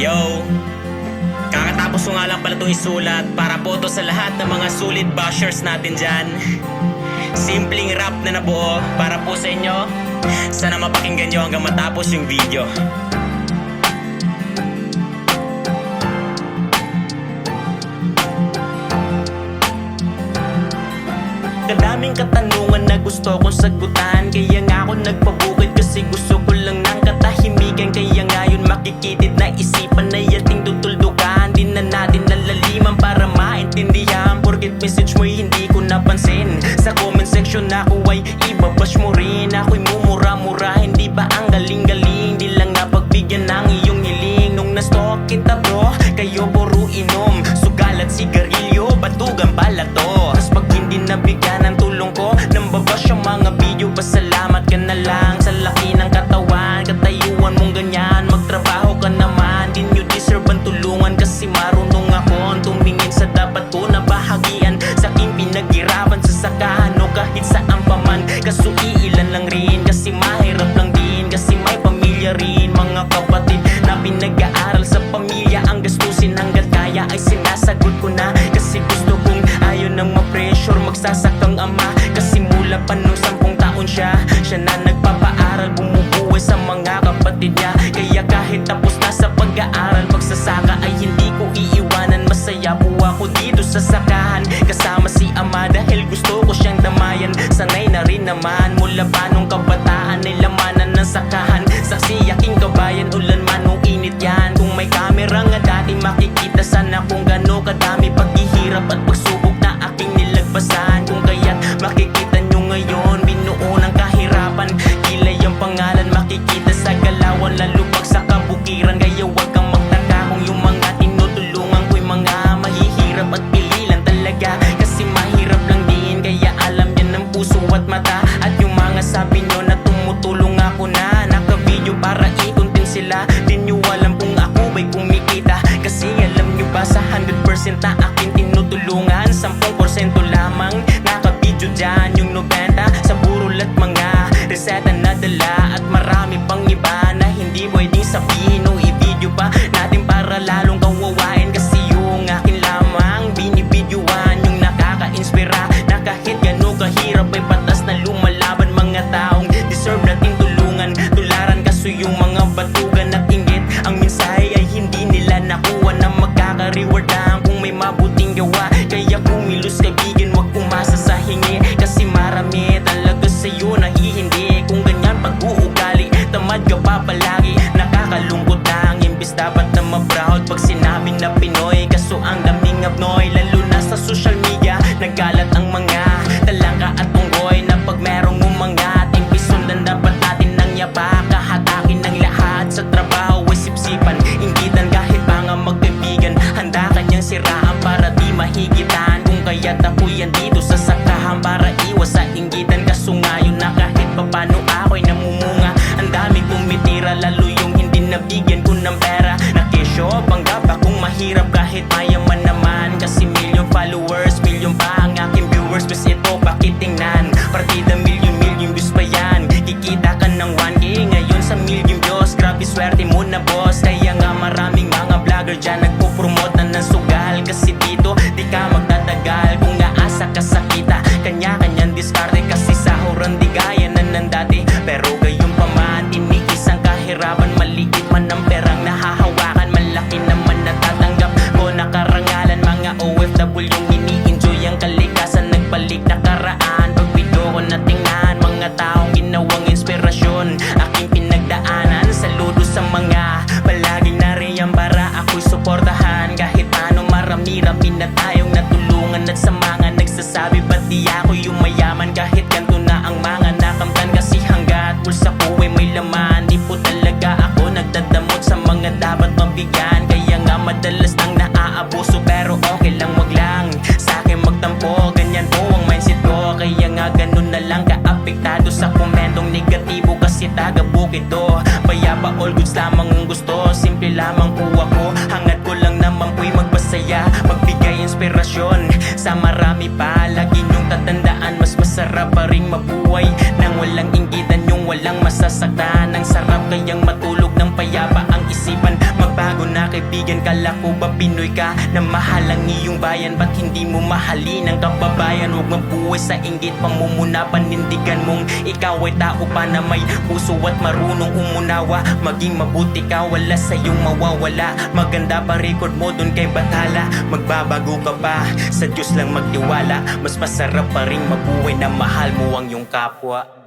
Yo! Kakatapos ko nga lang pala itong isulat para po to sa lahat ng mga sulit bashers natin dyan. Simpleng rap na nabuo para po sa inyo. Sana mapakinggan nyo hanggang matapos yung video. Kadaming katanungan na gusto kong sagutan Kaya nga ako nagpabukid kasi gusto ko lang ng katahimikan Kaya ngayon makikitid na isipan na siya na nagpapaaral Bumubuhay sa mga kapatid niya. Kaya kahit tapos na sa pag-aaral Pagsasaka ay hindi ko iiwanan. Masaya po ako dito sa sakahan. Kasama si ama dahil gusto ko siyang damayan. Sanay na rin naman mula pa nung kabataan Ay lamanan ng sakahan. Saksi aking kabayan ulan man o init yan. Kung may kamera nga dati makikita sana kung gano'n kadami kahit mayaman naman Kasi million followers, million pa ang aking viewers. Mas ito bakit tingnan? Partida million million views pa yan. Kikita ka ng 1k ngayon sa million views. Grabe swerte mo na boss. Kaya nga maraming mga vlogger dyan Nagpo-promote na ng sugal. Kasi dito di ka magtatagal Kung naasa ka sa kita. Kanya-kanyang diskarte Kasi sahuran di gaya na ng dati. Pero gayon pa man Tiniis ang kahirapan Maliit man ang perang Yung ini-enjoy ang kalikasan Nagbalik na karaan. Pag video ko natingnan Mga taong ginawang inspirasyon. Aking pinagdaanan Saludo sa mga Palaging nariyan para ako'y suportahan Kahit paano marami-rami na tayong natulungan. At sa nagsasabi Ba't di ako yung Kahit ganito na ang mga nakamtan. Kasi hanggat pulsa negatibo Kasi taga bukid to Payapa all goods lamang ang gusto Simple lamang po ako Hangat ko lang naman po'y magpasaya Magbigay inspirasyon Sa marami pa Lagi niyong tatandaan Mas masarap pa rin mabuhay Nang walang inggitan yung walang masasaktan Ang sarap kayang matulog ng payapa kaibigan Kala ko ba Pinoy ka? Na mahal ang iyong bayan Ba't hindi mo mahalin ang kababayan? Huwag mabuhay sa inggit pamumuna Panindigan mong ikaw ay tao pa na may puso at marunong umunawa. Maging mabuti ka wala sa iyong mawawala. Maganda pa record mo dun kay Bathala Magbabago ka pa sa Diyos lang magtiwala. Mas masarap pa rin mabuhay na mahal mo ang iyong kapwa